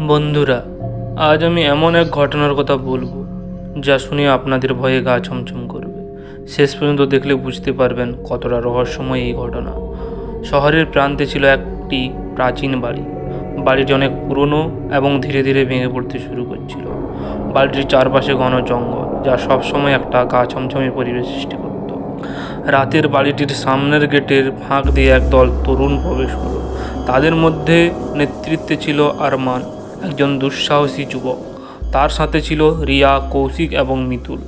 বন্ধুরা, আজ আমি এমন এক ঘটনার কথা বলব, যা শুনে আপনাদের ভয়ে গা ছমছম করবে। শেষ পর্যন্ত দেখলে বুঝতে পারবেন কতটা রহস্যময় এই ঘটনা। শহরের প্রান্তে ছিল একটি প্রাচীন বাড়ি। বাড়িটি অনেক পুরনো এবং ধীরে ধীরে ভেঙে পড়তে শুরু করছিল। বাড়িটির চারপাশে ঘন জঙ্গল, যা সবসময় একটা গা ছমছমে পরিবেশ সৃষ্টি করত। রাতের বাড়িটির সামনের গেটের ফাঁক দিয়ে একদল তরুণ প্রবেশ হলো তাদের মধ্যে নেতৃত্বে ছিল আরমান। একজন দুঃসাহসী যুবক। তার সাথে ছিল রিয়া, কৌশিক এবং মিতুল।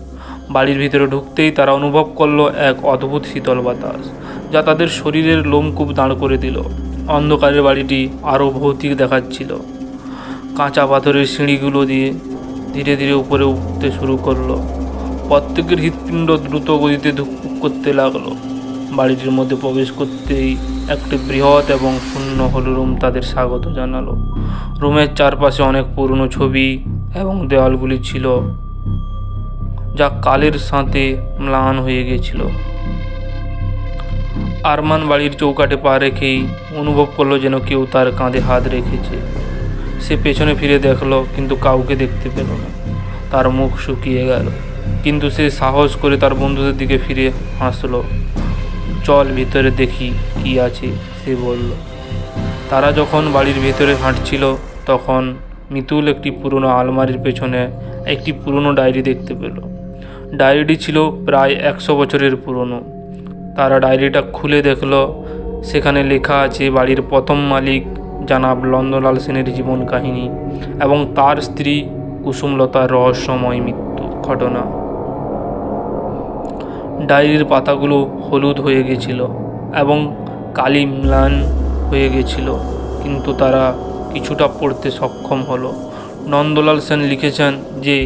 বাড়ির ভিতরে ঢুকতেই তারা অনুভব করল এক অদ্ভুত শীতল বাতাস, যা তাদের শরীরের লোমকূপ দাঁড় করে দিল। অন্ধকারের বাড়িটি আরও ভৌতিক দেখাচ্ছিল। কাঁচা পাথরের সিঁড়িগুলো দিয়ে ধীরে ধীরে উপরে উঠতে শুরু করল। প্রত্যেকের হৃৎপিণ্ড দ্রুত গতিতে ধুকপুক করতে লাগল। বাড়িটির মধ্যে প্রবেশ করতেই একটি বৃহৎ এবং শূন্য হলো রুম তাদের স্বাগত জানালো। রুমের চারপাশে অনেক পুরনো ছবি এবং দেওয়ালগুলি ছিল, যা কালের সাথে ম্লান হয়ে গেছিল। আরমান বাড়ির চৌকাটে পা রেখেই অনুভব করল যেন কেউ তার কাঁধে হাত রেখেছে। সে পেছনে ফিরে দেখল, কিন্তু কাউকে দেখতে পেল না। তার মুখ শুকিয়ে গেল, কিন্তু সে সাহস করে তার বন্ধুদের দিকে ফিরে হাসলো। চল ভিতরে দেখি কি আছে, সে বলল। তারা যখন বাড়ির ভেতরে হাঁটছিল তখন মিতুল একটি পুরনো আলমারির পেছনে একটি পুরনো ডায়েরি দেখতে পেল। ডায়েরিটি ছিল প্রায় একশো বছরের পুরনো। তারা ডায়েরিটা খুলে দেখল। সেখানে লেখা আছে, বাড়ির প্রথম মালিক জানাব লন্দলাল সেনের জীবন কাহিনী এবং তার স্ত্রী কুসুমলতার রহস্যময় মৃত্যু ঘটনা। ডায়েরির পাতাগুলো হলুদ হয়ে গেছিল এবং কালি ম্লান হয়ে গেছিল, কিন্তু তারা কিছুটা পড়তে সক্ষম হলো। নন্দলাল সেন লিখেছেন যে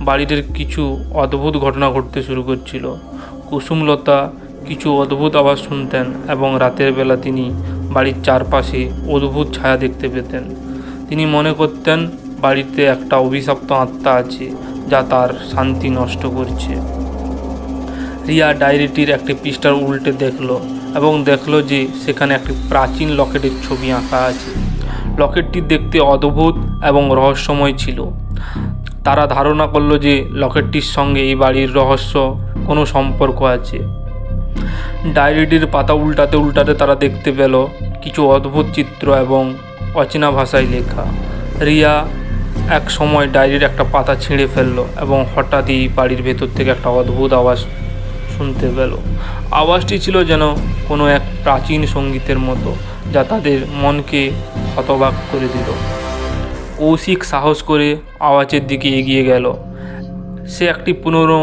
বাড়িটির কিছু অদ্ভুত ঘটনা ঘটতে শুরু করছিল। কুসুমলতা কিছু অদ্ভুত আওয়াজ শুনতেন এবং রাতের বেলা তিনি বাড়ির চারপাশে অদ্ভুত ছায়া দেখতে পেতেন। তিনি মনে করতেন, বাড়িতে একটা অভিশপ্ত আত্মা আছে যা তার শান্তি নষ্ট করছে। রিয়া ডায়েরিটির একটি পৃষ্ঠার উল্টে দেখল এবং দেখল যে, সেখানে একটি প্রাচীন লকেটের ছবি আঁকা আছে। লকেটটি দেখতে অদ্ভুত এবং রহস্যময় ছিল। তারা ধারণা করল যে লকেটটির সঙ্গে এই বাড়ির রহস্য কোনো সম্পর্ক আছে। ডায়েরিটির পাতা উল্টাতে উল্টাতে তারা দেখতে পেল কিছু অদ্ভুত চিত্র এবং অচেনা ভাষায় লেখা। রিয়া এক সময় ডায়েরির একটা পাতা ছিঁড়ে ফেলল এবং হঠাৎই বাড়ির ভেতর থেকে একটা অদ্ভুত আওয়াজ শুনতে পেল। আওয়াজটি ছিল যেন কোনো এক প্রাচীন সঙ্গীতের মতো, যা তাদের মনকে হতবাক করে দিল। কৌশিক সাহস করে আওয়াজের দিকে এগিয়ে গেল। সে একটি পুনরো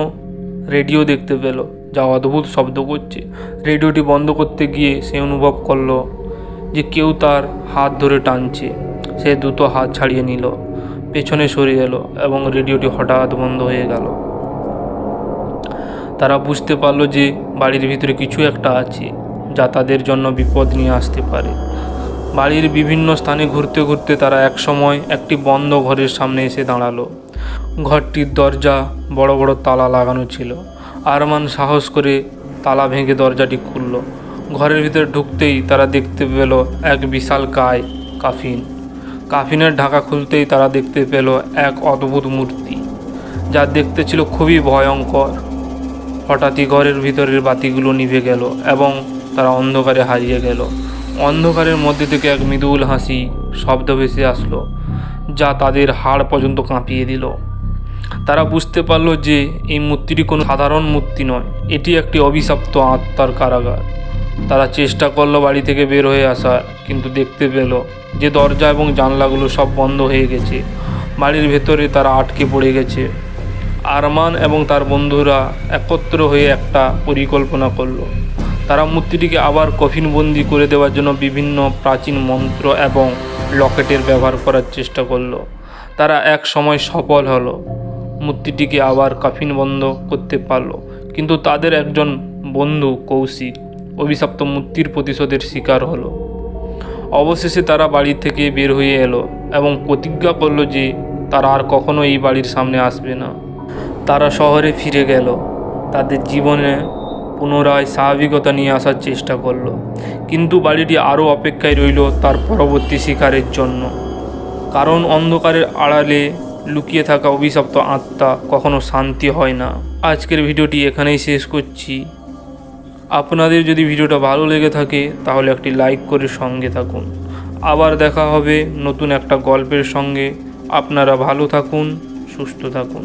রেডিও দেখতে পেল, যা অদ্ভুত শব্দ করছে। রেডিওটি বন্ধ করতে গিয়ে সে অনুভব করল যে কেউ তার হাত ধরে টানছে। সে দ্রুত হাত ছাড়িয়ে নিল, পেছনে সরে এলো এবং রেডিওটি হঠাৎ বন্ধ হয়ে গেল। তারা বুঝতে পারল যে বাড়ির ভিতরে কিছু একটা আছে, যা তাদের জন্য বিপদ নিয়ে আসতে পারে। বাড়ির বিভিন্ন স্থানে ঘুরতে ঘুরতে তারা একসময় একটি বন্ধ ঘরের সামনে এসে দাঁড়াল। ঘরটির দরজা বড় বড় তালা লাগানো ছিল। আরমান সাহস করে তালা ভেঙে দরজাটি খুলল। ঘরের ভিতরে ঢুকতেই তারা দেখতে পেল এক বিশাল কায়, কাফিন। কাফিনের ঢাকা খুলতেই তারা দেখতে পেল এক অদ্ভুত মূর্তি, যা দেখতে ছিল খুবই ভয়ঙ্কর। হঠাৎই ঘরের ভিতরের বাতিগুলো নিভে গেল এবং তারা অন্ধকারে হারিয়ে গেল। অন্ধকারের মধ্যে থেকে এক মৃদুল হাসি শব্দ ভেসে আসলো, যা তাদের হাড় পর্যন্ত কাঁপিয়ে দিল। তারা বুঝতে পারল যে এই মূর্তিটি কোনো সাধারণ মূর্তি নয়, এটি একটি অভিশপ্ত আত্মার কারাগার। তারা চেষ্টা করল বাড়ি থেকে বের হয়ে আসার, কিন্তু দেখতে পেল যে দরজা এবং জানলাগুলো সব বন্ধ হয়ে গেছে। বাড়ির ভেতরে তারা আটকে পড়ে গেছে। আরমান এবং তার বন্ধুরা একত্র হয়ে একটা পরিকল্পনা করল। তারা মূর্তিটিকে আবার কফিনবন্দি করে দেওয়ার জন্য বিভিন্ন প্রাচীন মন্ত্র এবং লকেটের ব্যবহার করার চেষ্টা করল। তারা এক সময় সফল হলো। মূর্তিটিকে আবার কাফিনবন্ধ করতে পারল। কিন্তু তাদের একজন বন্ধু কৌশিক অভিশপ্ত মূর্তির প্রতিশোধের শিকার হলো। অবশেষে তারা বাড়ি থেকে বের হয়ে এলো এবং প্রতিজ্ঞা করল যে তারা আর কখনো এই বাড়ির সামনে আসবে না। তারা শহরে ফিরে গেল। তাদের জীবনে পুনরায় স্বাভাবিকতা নিয়ে আসার চেষ্টা করল। কিন্তু বাড়িটি আরও অপেক্ষায় রইল তার পরবর্তী শিকারের জন্য। কারণ অন্ধকারের আড়ালে লুকিয়ে থাকা অভিশপ্ত আত্মা কখনো শান্তি হয় না। আজকের ভিডিওটি এখানেই শেষ করছি। আপনাদের যদি ভিডিওটা ভালো লেগে থাকে, তাহলে একটি লাইক করে সঙ্গে থাকুন। আবার দেখা হবে নতুন একটা গল্পের সঙ্গে। আপনারা ভালো থাকুন, সুস্থ থাকুন।